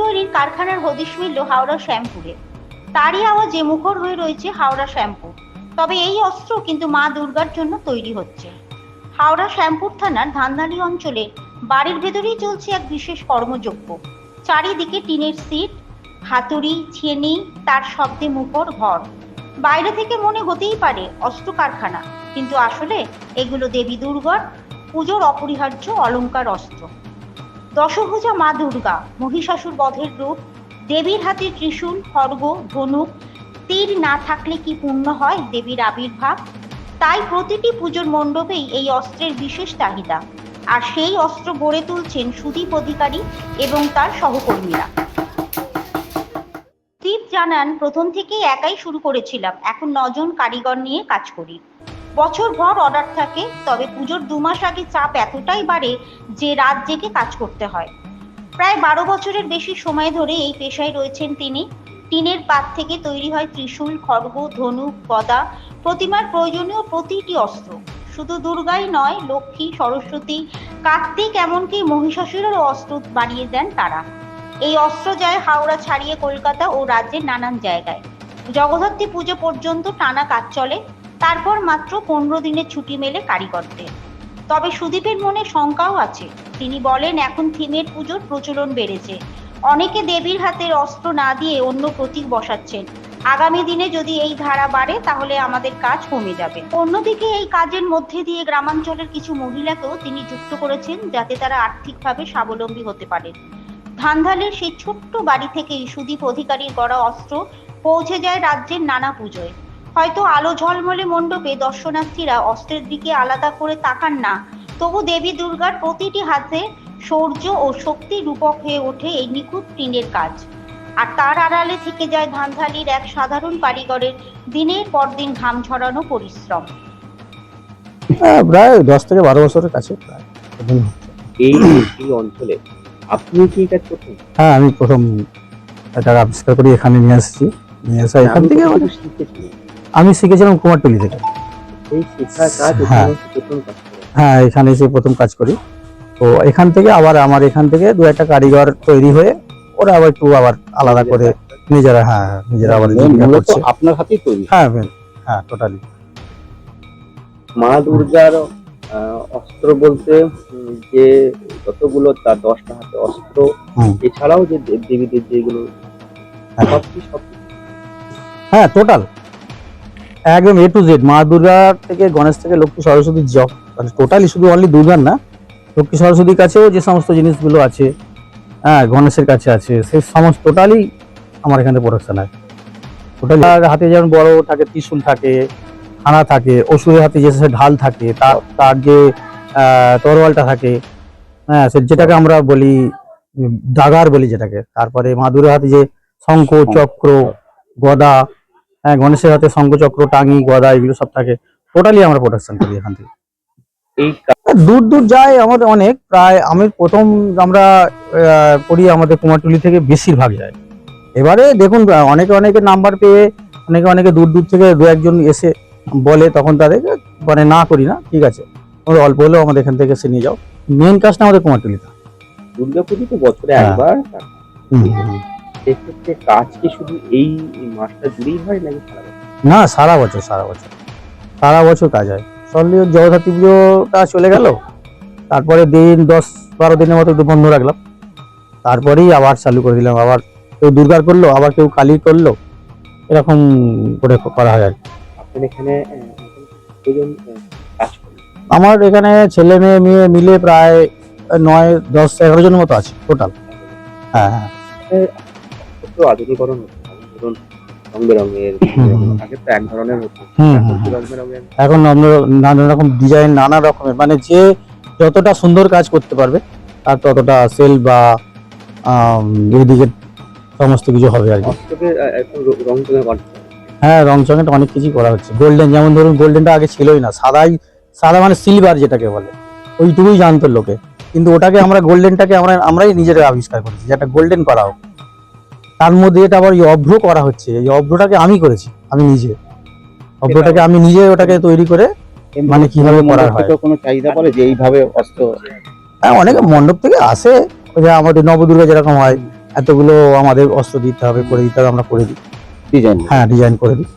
তৈরির কারখানার হদিশ মিলল হাওড়া শ্যামপুরে। তারই আওয়াজে মুখর হয়ে রয়েছে হাওড়া শ্যাম্পু। তবে এই অস্ত্র কিন্তু মা দুর্গার জন্য তৈরি হচ্ছে। হাওড়া শ্যামপুর থানার ধানদালি অঞ্চলে বাড়ির ভেতরেই চলছে এক বিশেষ কর্মযজ্ঞ। চারিদিকে টিনের সিট, হাতুড়ি, ছেনি, তার শব্দে মুখর ঘর। বাইরে থেকে মনে হতেই পারে অস্ত্র কারখানা, কিন্তু আসলে এগুলো দেবী দুর্গার, পুজোর অপরিহার্য অলংকার অস্ত্র। দশভুজা মা দুর্গা, মহিষাসুর বধের রূপ, দেবীর হাতে ত্রিশূল, খড়গ, ধনুক, তীর না থাকলে কি পূর্ণ হয় দেবীর আবির্ভাব? তাই প্রতিটি পুজোর মণ্ডপেই এই অস্ত্রের বিশেষ চাহিদা। আর সেই অস্ত্র গড়ে তুলছেন সুদীপ অধিকারী এবং তার সহকর্মীরা। দীপ জানান, প্রথম থেকেই একাই শুরু করেছিলাম। এখন নজন কারিগর নিয়ে কাজ করি। বছর ভর অর্ডার থাকে, তবে পুজোর দু মাস আগে চাপ এতটাই বাড়ে যে রাত জেগে কাজ করতে হয়। প্রায় বারো বছরের বেশি সময় ধরে এই পেশায় রয়েছেন তিনি। টিনের পাত থেকে তৈরি হয় ত্রিশূল, খড়গ ধনুক গদা প্রতিমার প্রয়োজনীয় প্রতিটি অস্ত্র। শুধু দুর্গাই নয়, লক্ষ্মী, সরস্বতী, কার্তিক এমনকি মহিষাসুরেরও অস্ত্র বানিয়ে দেন তারা। এই অস্ত্র যায় হাওড়া ছাড়িয়ে কলকাতা ও রাজ্যের নানান জায়গায়। জগদ্ধাত্রী পুজো পর্যন্ত টানা কাজ চলে। তারপর মাত্র পনেরো দিনের ছুটি মেলে কারিগরদের। তবে সুদীপের মনে শঙ্কাও আছে। তিনি বলেন, এখন থিমের পুজোর প্রচলন বেড়েছে। অনেকে দেবীর হাতের অস্ত্র না দিয়ে অন্য প্রতীক বসাচ্ছেন। আগামী দিনে যদি এই ধারা বাড়ে, তাহলে আমাদের কাজ কমে যাবে। অন্যদিকে এই কাজের মধ্যে দিয়ে গ্রামাঞ্চলের কিছু মহিলাকেও তিনি যুক্ত করেছেন, যাতে তারা আর্থিকভাবে স্বাবলম্বী হতে পারেন ধানধালের সেই ছোট্ট বাড়ি থেকেই সুদীপ অধিকারীর গড়া অস্ত্র পৌঁছে যায় রাজ্যের নানা পুজোয়। হয়তো আলো ঝলমলে মণ্ডপে দর্শনার্থীরা অস্ত্রের দিকে আলাদা করে তাকান না। তবু দেবী দুর্গার প্রতিটি হাতে শৌর্য ও শক্তি রূপক হয়ে ওঠে এই নিখুঁত টিনের কাজ। আর তার আড়ালে থেকে যায় ধানধালির এক সাধারণ কারিগরের দিনের পর দিন ঘাম ঝরানো পরিশ্রম। হ্যাঁ, প্রায় দশ থেকে বারো বছরের কাছে প্রায়। এই এই অঞ্চলে আপনি কি কাজ করতেন হ্যাঁ আমি প্রথম এটা আবিষ্কার করি এখানে নিয়ে আসছি নিয়ে আসা এখান থেকে শিখেছি আমি শিখেছিলাম কুমারটুলি থেকে। হ্যাঁ। এখানে। হ্যাঁ এখানে এসে প্রথম কাজ করি। তো এখান থেকে আবার আমার এখান থেকে দু একটা কারিগর তৈরি হয়ে ওরা আবার একটু আবার আলাদা করে নিজেরা হ্যাঁ নিজেরা আবার মূলত নিজেরা করছে। আপনার হাতেই তৈরি। হ্যাঁ হ্যাঁ টোটালি মা দুর্গার অস্ত্র বলতে যে যতগুলো তার দশটা হাতে অস্ত্র এছাড়াও যে দেব দেবীদের যেগুলো হ্যাঁ। হ্যাঁ টোটাল একদম এ টু জেড মা দুর্গার থেকে গণেশ থেকে লক্ষ্মী সরস্বতীর জব মানে টোটালি শুধু অনলি দুর্গার না লক্ষ্মী সরস্বতীর কাছেও যে সমস্ত জিনিসগুলো আছে হ্যাঁ গণেশের কাছে আছে সেই সমস্ত টোটালি আমার এখানে প্রোডাকশন হয়। টোটালি হাতে যেমন বড় থাকে ত্রিশূল থাকে হানা থাকে অসুরের হাতে যে ঢাল থাকে তার তার যে তরোয়ালটা থাকে হ্যাঁ সে যেটাকে আমরা বলি ডাগার বলি যেটাকে তারপরে মা দুর্গার হাতে যে শঙ্খ। চক্র গদা হ্যাঁ গণেশের হাতে শঙ্খচক্র টাঙ্গি গদা এগুলো সব থাকে। টোটালি আমরা প্রোডাকশন করি এখান থেকে। এই দূর দূর যায় আমাদের অনেক প্রায় আমি প্রথম আমরা করি আমাদের কুমারটুলি থেকে বেশিরভাগ যায়। এবারে দেখুন অনেকে অনেকে নাম্বার পেয়ে অনেকে অনেকে দূর দূর থেকে দু একজন এসে বলে তখন তাদেরকে মানে না করি না ঠিক আছে। তোমরা অল্প হলেও আমাদের এখান থেকে এসে নিয়ে যাও। মেন কাজটা আমাদের কুমারটুলিতে। দুর্গাপুজো তো বছরে হ্যাঁ। একবার। সেক্ষেত্রে কাজ কি শুধু এই মাসটা জুড়েই হয় নাকি সারা বছর? না সারা বছর সারা বছর। সারা বছর কাজ হয়। সল্লি জগদ্ধাত্রী পুজোটা চলে গেল। তারপরে দিন দশ বারো দিনের মতো একটু বন্ধ রাখলাম। তারপরেই আবার চালু করে দিলাম। আবার কেউ দুর্গার করল আবার কেউ কালী করল। এরকম করে করা হয় আর। আপনার এখানে আমার এখানে ছেলে মেয়ে মেয়ে মিলে প্রায় নয় দশ এগারো জনের মতো আছে টোটাল হ্যাঁ হ্যাঁ। একটু আধুনিকরণ হচ্ছে যেমন ধরুন রং বেরঙের। আগে তো এক ধরনের হতো। এখন হুম, রং বেরঙের এখন নানা- নানা রকম ডিজাইন নানা রকমের। মানে যে যতটা সুন্দর কাজ করতে পারবে তার ততটা সেল বা এদিকে সমস্ত কিছু হবে আর কি। এখন র- রং হ্যাঁ রং অনেক কিছুই করা হচ্ছে। গোল্ডেন যেমন ধরুন গোল্ডেনটা আগে ছিলই না। সাদাই সাদা মানে সিলভার যেটাকে বলে। ওইটুকুই জানতো লোকে। কিন্তু ওটাকে আমরা গোল্ডেনটাকে আমরা আমরাই নিজেরা আবিষ্কার করেছি। যেটা গোল্ডেন করা হোক। তার মধ্যে এটা আবার এই অভ্র করা হচ্ছে। এই অভ্রটাকে আমি করেছি আমি নিজে। অভ্রটাকে আমি নিজে ওটাকে তৈরি করে মানে কীভাবে করা হয়। কোনো চাহিদা পড়ে যে এইভাবে অস্ত্র হ্যাঁ অনেক মণ্ডপ থেকে আসে। ওই যে আমাদের নবদুর্গা যেরকম হয় এতগুলো আমাদের অস্ত্র দিতে হবে করে দিতে হবে আমরা করে দিই। ডিজাইন হ্যাঁ ডিজাইন করে দিই।